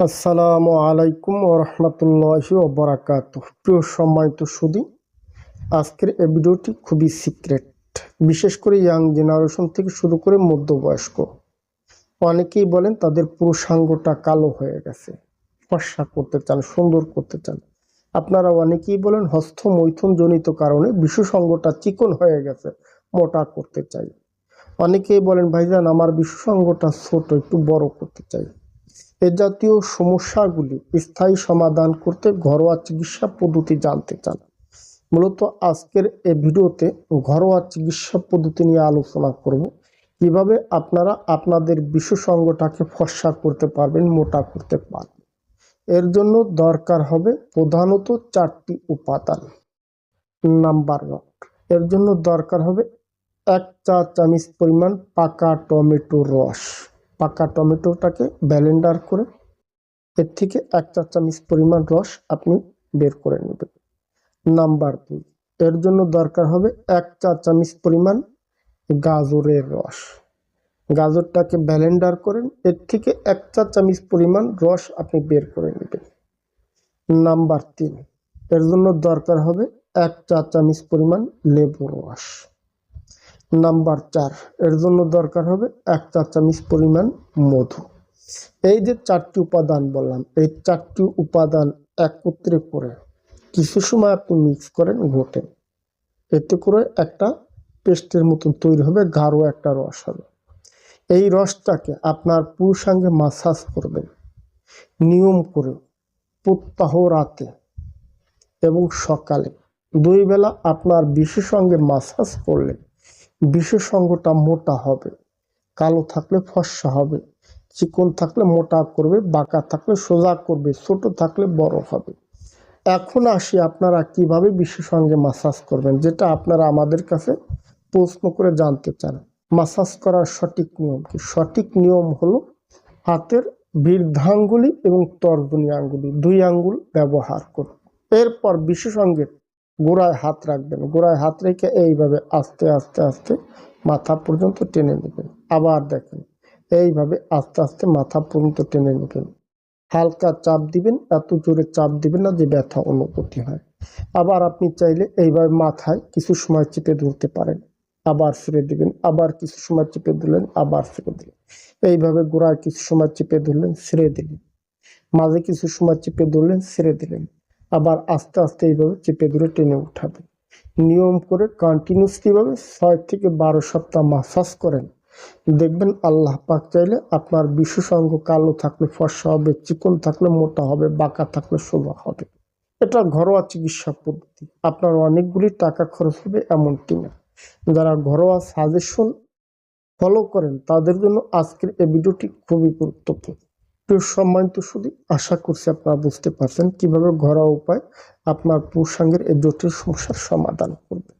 আসসালামু আলাইকুম ওরহমতুল্লাহি ওবরাকাত প্রিয় সম্মানিত সুদী আজকের এই ভিডিওটি খুবই সিক্রেট। বিশেষ করে ইয়াং জেনারেশন থেকে শুরু করে মধ্যবয়স্ক, অনেকেই বলেন তাদের পুরুষাঙ্গটা কালো হয়ে গেছে, ফর্সা করতে চান, সুন্দর করতে চান। আপনারা অনেকেই বলেন হস্ত মৈথুন জনিত কারণে বিশ্বসঙ্গটা চিকন হয়ে গেছে, মোটা করতে চাই। অনেকেই বলেন, ভাইজান, আমার বিশ্বসঙ্গটা ছোট, একটু বড় করতে চাই। এ জাতীয় সমস্যাগুলি স্থায়ী সমাধান করতে ঘরোয়া চিকিৎসা পদ্ধতি জানতে চান। মূলত আজকের এই ভিডিওতে ঘরোয়া চিকিৎসা পদ্ধতি নিয়ে আলোচনা করব। কীভাবে আপনারা আপনাদের বিশ্বসঙ্গটাকে ফর্সা করতে পারবেন, মোটা করতে পারবেন। এর জন্য দরকার হবে প্রধানত চারটি উপাদান। নাম্বার ওয়ানের জন্য দরকার হবে এক চা চামচ পরিমাণ পাকা টমেটো রস। পাকা টমেটোটাকে ব্যালেন্ডার করে এর থেকে এক চা চামচ পরিমাণ রস আপনি বের করে নেবেন। নাম্বার দুই, এর জন্য দরকার হবে এক চা চামচ পরিমাণ গাজরের রস। গাজরটাকে ব্যালেন্ডার করেন, এর থেকে এক চা চামচ পরিমাণ রস আপনি বের করে নেবেন। নাম্বার তিন, এর জন্য দরকার হবে এক চা চামচ পরিমাণ লেবুর রস। নাম্বার চার। এর জন্য দরকার হবে এক চা চামচ পরিমাণ মধু। এই যে চারটি উপাদান বললাম, এই চারটি উপাদান একত্রে করে কিছু সময় আপনি মিক্স করেন ঘোটেন এতে করে একটা পেস্টের মতন তৈরি হবে, গাঢ় একটা রস হবে। এই রসটাকে আপনার পুরুষাঙ্গে মাসাজ করবেন। নিয়ম করে প্রত্যাহ রাতে এবং সকালে দুই বেলা আপনার বিশেষ সঙ্গে মাসাজ করলে বিশেষজ্ঞটা মোটা হবে। কালো থাকলে ফর্সা হবে। চিকন থাকলে মোটা করবে, বাঁকা থাকলে সোজা করবে, ছোট থাকলে বড় হবে। এখন আসি আপনারা কীভাবে বিশেষজ্ঞে মাসাজ করবেন, যেটা আপনারা আমাদের কাছে প্রশ্ন করে জানতে চান। মাসাজ করার সঠিক নিয়ম কি? সঠিক নিয়ম হলো হাতের বৃদ্ধাঙ্গুলি এবং তর্জনী আঙ্গুলি, দুই আঙ্গুল ব্যবহার করুন। এরপর বিশেষজ্ঞের গোড়ায় হাত রাখবেন। গোড়ায় হাত রেখে এইভাবে আস্তে আস্তে আস্তে মাথা পর্যন্ত টেনে নেবেন। আবার দেখেন, এইভাবে আস্তে আস্তে মাথা পর্যন্ত টেনে নেবেন। হালকা চাপ দিবেন, এত জোরে চাপ দিবেন না যে ব্যথা অনুভূতি হয়। আবার আপনি চাইলে এইভাবে মাথায় কিছু সময় চেপে ধরতে পারেন। আবার ছেড়ে দিবেন, আবার কিছু সময় চেপে ধরলেন, আবার ছেড়ে দিলেন। এইভাবে গোড়ায় কিছু সময় চেপে ধরলেন, ছেড়ে দিলেন। মাঝে কিছু সময় চেপে ধরলেন, ছেড়ে দিলেন। আবার আস্তে আস্তে এইভাবে চেপে ধরে টেনে উঠাবেন নিয়ম করে কন্টিনিউসলি ভাবে ছয় থেকে বারো সপ্তাহ মাসাজ করেন। দেখবেন আল্লাহ পাক চাইলে আপনার বিশ্বসঙ্গ কালো থাকলে ফর্সা হবে, চিকন থাকলে মোটা হবে, বাঁকা থাকলে সোজা হবে। এটা ঘরোয়া চিকিৎসা পদ্ধতি। আপনার অনেকগুলি টাকা খরচ হবে এমনটি না। যারা ঘরোয়া সাজেশন ফলো করেন, তাদের জন্য আজকের এই ভিডিওটি খুবই গুরুত্বপূর্ণ। প্রিয় সম্মানিত শুধু আশা করছি আপনারা বুঝতে পারছেন কীভাবে ঘরোয়া উপায় আপনার পুরুষাঙ্গের এই জটিল সমস্যার সমাধান করবে।